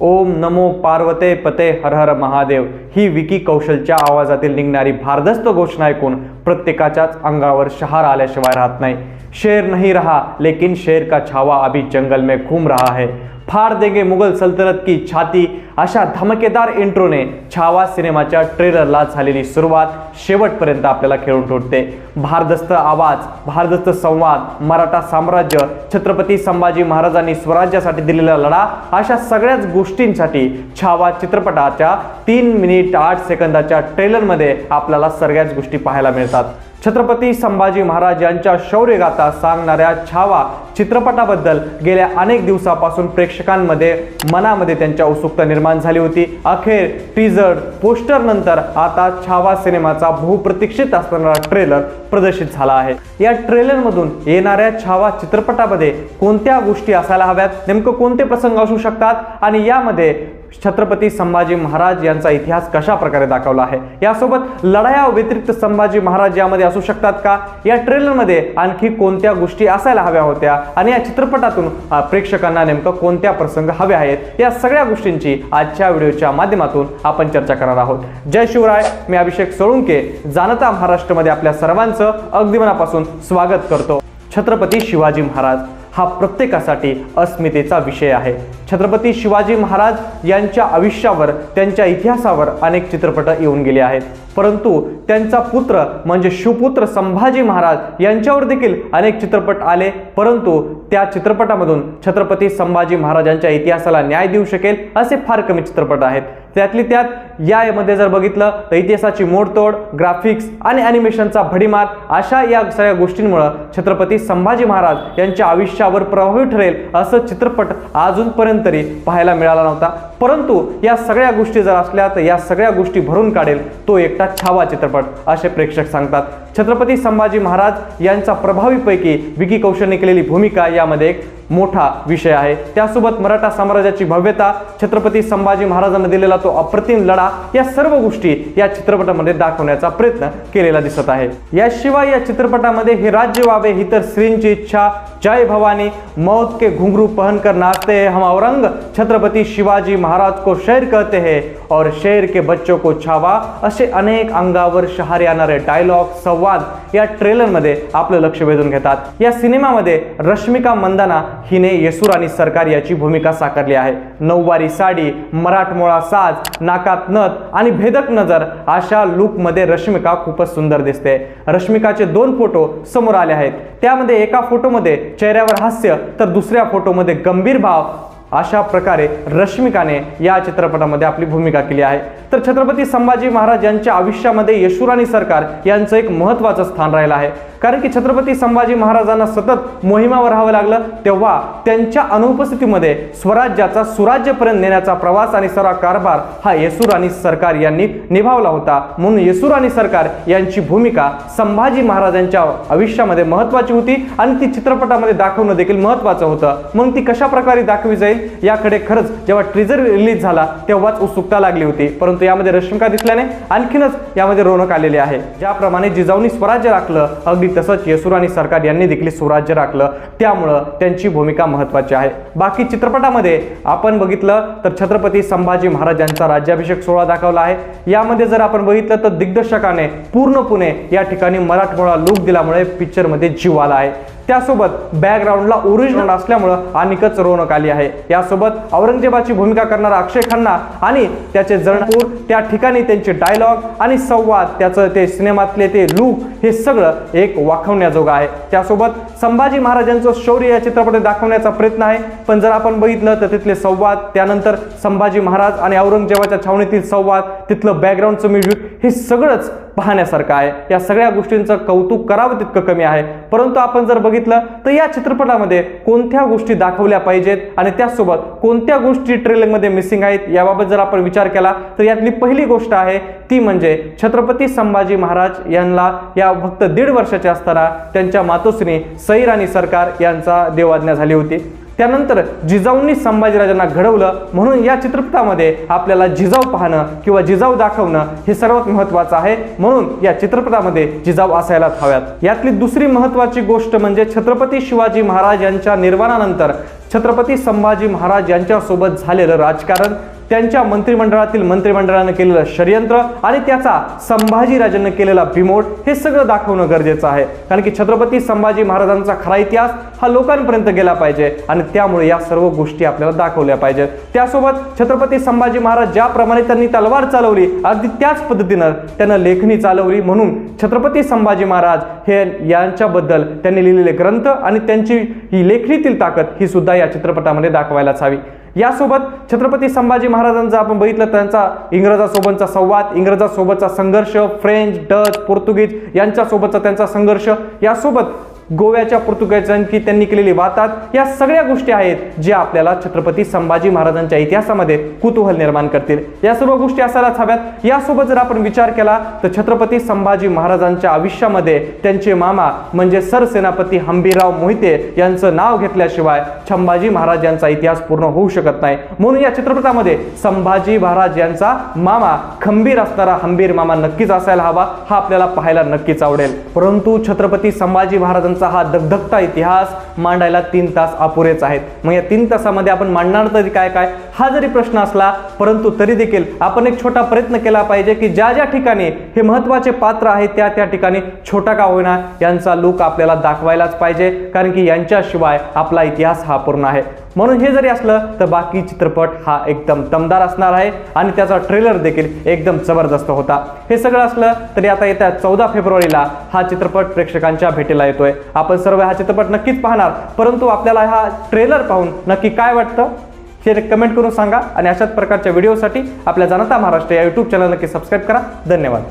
ओम नमो पार्वते पते हर हर महादेव. ही विकी कौशलच्या आवाजातील निघणारी भारदस्त घोषणा ऐकून प्रत्येकाच्याच अंगावर शहार आल्याशिवाय राहत नाही. शेर नहीं रहा लेकिन शेर का छावा अभी जंगल में घूम रहा है. फाड़ देंगे मुघल सल्तनत की छाती. अशा धमकेदार इंट्रोने छावा सिनेमाच्या ट्रेलरला झालेली सुरुवात शेवटपर्यंत आपल्याला खेळून ठोडते भारदस्त आवाज भारदस्त संवाद मराठा साम्राज्य छत्रपती संभाजी महाराजांनी स्वराज्यासाठी दिलेला लढा अशा सगळ्याच गोष्टींसाठी छावा चित्रपटाच्या तीन मिनिट आठ सेकंदाच्या ट्रेलरमध्ये आपल्याला सगळ्याच गोष्टी पाहायला मिळतात. छत्रपती संभाजी महाराज यांच्या शौर्यगाथा सांगणाऱ्या छावा चित्रपटाबद्दल गेल्या अनेक दिवसापासून प्रेक्षकांमध्ये मनामध्ये त्यांच्या उत्सुकता निर्माण झाली होती. अखेर टीजर पोस्टर नंतर आता छावा सिनेमाचा बहुप्रतीक्षित असणारा ट्रेलर प्रदर्शित झाला आहे. या ट्रेलरमधून येणाऱ्या छावा चित्रपटामध्ये कोणत्या गोष्टी असायला हव्यात? नेमकं कोणते प्रसंग असू शकतात? आणि यामध्ये छत्रपती संभाजी महाराज यांचा इतिहास कशा प्रकारे दाखवला आहे? यासोबत लढाया व्यतिरिक्त संभाजी महाराज यामध्ये असू शकतात का? या ट्रेलरमध्ये आणखी कोणत्या गोष्टी असायला हव्या होत्या? आणि या चित्रपटातून प्रेक्षकांना नेमकं कोणत्या प्रसंग हवे आहेत? या सगळ्या गोष्टींची आजच्या व्हिडिओच्या माध्यमातून आपण चर्चा करणार आहोत. जय शिवराय मी अभिषेक सोळुंके जाणता महाराष्ट्रामध्ये आपल्या सर्वांचं अगदी मनापासून स्वागत करतो. छत्रपती शिवाजी महाराज. हा प्रत्येकासाठी अस्मितेचा विषय आहे. छत्रपती शिवाजी महाराज यांच्या आयुष्यावर त्यांच्या इतिहासावर अनेक चित्रपट येऊन गेले आहेत. परंतु त्यांचा पुत्र म्हणजे शिवपुत्र संभाजी महाराज यांच्यावर देखील अनेक चित्रपट आले. परंतु त्या चित्रपटामधून छत्रपती संभाजी महाराजांच्या इतिहासाला न्याय देऊ शकेल असे फार कमी चित्रपट आहेत. त्यातली त्यात यामध्ये जर बघितलं तर इतिहासाची मोडतोड ग्राफिक्स आणि ॲनिमेशनचा भडीमार अशा या सगळ्या गोष्टींमुळं छत्रपती संभाजी महाराज यांच्या आयुष्यावर प्रभावी ठरेल असं चित्रपट अजूनपर्यंत तरी पाहायला मिळाला नव्हता. परंतु या सगळ्या गोष्टी जर असल्या तर या सगळ्या गोष्टी भरून काढेल तो एकटा छावा चित्रपट असे प्रेक्षक सांगतात. छत्रपती संभाजी महाराज यांचा प्रभावीपैकी विकी कौशलने केलेली भूमिका यामध्ये एक मोठा विषय आहे. त्यासोबत मराठा साम्राज्याची भव्यता छत्रपती संभाजी महाराजांना दिलेला तो अप्रतिम लढा या सर्व गोष्टी या चित्रपटामध्ये दाखवण्याचा प्रयत्न केलेला दिसत आहे. याशिवाय या चित्रपटामध्ये हे राज्य व्हावे ही तर श्रींची इच्छा. जय भवानी मौत के घुंघरू पहन कर नाचते हम औरंग छत्रपती शिवाजी महाराज को शेर कहते हैं और शेर के बच्चों को छावा। असे अनेक अंगावर शहारे आणणारे डायलॉग संवाद या ट्रेलरमध्ये आपलं लक्ष वेधून घेतात. या सिनेमामध्ये रश्मिका मंदाना हिने येसुराणी सरकार याची भूमिका साकारली आहे. नऊवारी साडी मराठमोळा साज नाकात नथ आणि भेदक नजर अशा लुकमध्ये रश्मिका खूपच सुंदर दिसते. रश्मिकाचे दोन फोटो समोर आले आहेत. त्यामध्ये एका फोटोमध्ये चेहऱ्यावर हास्य तर दुसऱ्या फोटोमध्ये गंभीर भाव अशा प्रकारे रश्मिकाने या चित्रपटामध्ये आपली भूमिका केली आहे. तर छत्रपती संभाजी महाराज यांच्या आयुष्यामध्ये यशुराणी सरकार यांचं एक महत्त्वाचं स्थान राहिलं आहे. कारण की छत्रपती संभाजी महाराजांना सतत मोहिमावर राहावं लागलं तेव्हा त्यांच्या अनुपस्थितीमध्ये स्वराज्याचा सुराज्यपर्यंत नेण्याचा प्रवास आणि सरा कारभार हा येसुराणी सरकार यांनी निभावला होता. म्हणून येसुराणी सरकार यांची भूमिका संभाजी महाराजांच्या आयुष्यामध्ये महत्त्वाची होती आणि ती चित्रपटामध्ये दाखवणं देखील महत्त्वाचं होतं. मग ती कशा प्रकारे दाखवली जाईल? याकडे खरंच जेव्हा ट्रिजर रिलीज झाला तेव्हाच उत्सुकता लागली होती. परंतु यामध्ये रश्मिका दिसल्याने आणखीनच यामध्ये रोनक आलेली आहे. ज्याप्रमाणे जिजाऊनी स्वराज्य राखलं अगदी तसंच येसुराणी सरकार यांनी देखील स्वराज्य राखलं. त्यामुळं त्यांची भूमिका महत्त्वाची आहे. बाकी चित्रपटामध्ये आपण बघितलं तर छत्रपती संभाजी महाराजांचा राज्याभिषेक सोहळा दाखवला आहे. यामध्ये जर आपण बघितलं तर दिग्दर्शकाने पूर्णपणे या ठिकाणी मराठमोळा लुक दिल्यामुळे पिक्चरमध्ये जीव आला आहे. त्यासोबत बॅकग्राऊंडला ओरिजिनल असल्यामुळं अनिकच रोनक आली आहे. यासोबत औरंगजेबाची भूमिका करणारा अक्षय खन्ना आणि त्याचे जरणपूर त्या ठिकाणी त्यांचे डायलॉग आणि संवाद त्याचं ते सिनेमातले ते लूक हे सगळं एक वाखवण्याजोगं आहे. त्यासोबत संभाजी महाराजांचं शौर्य या चित्रपटात दाखवण्याचा प्रयत्न आहे. पण जर आपण बघितलं तर तिथले संवाद त्यानंतर संभाजी महाराज आणि औरंगजेबाच्या छावणीतील संवाद तिथलं बॅकग्राऊंडचं म्युझिक हे सगळंच पाहण्यासारखं आहे. या सगळ्या गोष्टींचं कौतुक करावं तितकं कमी आहे. परंतु आपण जर बघितलं तर या चित्रपटामध्ये कोणत्या गोष्टी दाखवल्या पाहिजेत आणि त्याचसोबत कोणत्या गोष्टी ट्रेलरमध्ये मिसिंग आहेत याबाबत जर आपण विचार केला तर यातली पहिली गोष्ट आहे ती म्हणजे छत्रपती संभाजी महाराज यांना या फक्त दीड वर्षाचे असताना त्यांच्या मातोश्री सई आणि सरकार यांचा देवाज्ञा झाली होती. त्यानंतर जिजाऊंनी संभाजीराजांना घडवलं म्हणून या चित्रपटामध्ये आपल्याला जिजाऊ पाहणं किंवा जिजाऊ दाखवणं हे सर्वात महत्वाचं आहे. म्हणून या चित्रपटामध्ये जिजाऊ असायलाच हव्यात. यातली दुसरी महत्वाची गोष्ट म्हणजे छत्रपती शिवाजी महाराज यांच्या निर्वाणानंतर छत्रपती संभाजी महाराज यांच्यासोबत झालेलं राजकारण त्यांच्या मंत्रिमंडळातील मंत्रिमंडळानं केलेलं षडयंत्र आणि त्याचा संभाजीराजांनी केलेला बिमोड हे सगळं दाखवणं गरजेचं आहे. कारण की छत्रपती संभाजी महाराजांचा खरा इतिहास हा लोकांपर्यंत गेला पाहिजे आणि त्यामुळे या सर्व गोष्टी आपल्याला दाखवल्या पाहिजेत. त्यासोबत छत्रपती संभाजी महाराज ज्याप्रमाणे त्यांनी तलवार चालवली अगदी त्याच पद्धतीनं त्यानं लेखणी चालवली म्हणून छत्रपती संभाजी महाराज हे यांच्याबद्दल त्यांनी लिहिलेले ग्रंथ आणि त्यांची ही लेखणीतील ताकद ही सुद्धा या चित्रपटामध्ये दाखवायलाच हवी. यासोबत छत्रपती संभाजी महाराजांचा आपण बघितलं त्यांचा इंग्रजासोबतचा संवाद इंग्रजासोबतचा संघर्ष फ्रेंच डच पोर्तुगीज यांच्यासोबतचा त्यांचा संघर्ष. यासोबत गोव्याच्या पोर्तुगीजांची त्यांनी केलेली वातात या सगळ्या गोष्टी आहेत ज्या आपल्याला छत्रपती संभाजी महाराजांच्या इतिहासामध्ये कुतूहल निर्माण करतील. या सर्व गोष्टी असायलाच हव्यात. यासोबत जर आपण विचार केला तर छत्रपती संभाजी महाराजांच्या आयुष्यामध्ये त्यांचे मामा म्हणजे सरसेनापती हंबीरराव मोहिते यांचं नाव घेतल्याशिवाय संभाजी महाराज यांचा इतिहास पूर्ण होऊ शकत नाही. म्हणून या चित्रपटामध्ये संभाजी महाराज यांचा मामा खंबीर असणारा हंबीर मामा नक्कीच असायला हवा. हा आपल्याला पाहायला नक्कीच आवडेल. परंतु छत्रपती संभाजी महाराजांचा हा दगदगता इतिहास मांडायला तीन तास अपुरेच आहेत. मग या तीन तासामध्ये आपण मांडणार तरी काय काय? हा जरी प्रश्न असला परंतु तरी देखील आपण एक छोटा प्रयत्न केला पाहिजे की ज्या ज्या ठिकाणी हे महत्त्वाचे पात्र आहेत त्या त्या ठिकाणी छोटा का होईना यांचा लुक आपल्याला दाखवायलाच पाहिजे कारण की यांच्याशिवाय आपला इतिहास हा पूर्ण आहे. म्हणून हे जरी असलं तर बाकी चित्रपट हा एकदम दमदार असणार आहे आणि त्याचा ट्रेलर देखील एकदम जबरदस्त होता. हे सगळं असलं तरी आता येत्या चौदा फेब्रुवारीला हा चित्रपट प्रेक्षकांच्या भेटीला येतोय. आपण सर्व हा चित्रपट नक्कीच पाहणार परंतु आपल्याला हा ट्रेलर पाहून नक्की काय वाटतं हे कमेंट करून सांगा आणि अशाच प्रकारच्या व्हिडिओसाठी आपल्या जनता महाराष्ट्र या यूट्यूब चॅनल नक्की सबस्क्राईब करा. धन्यवाद.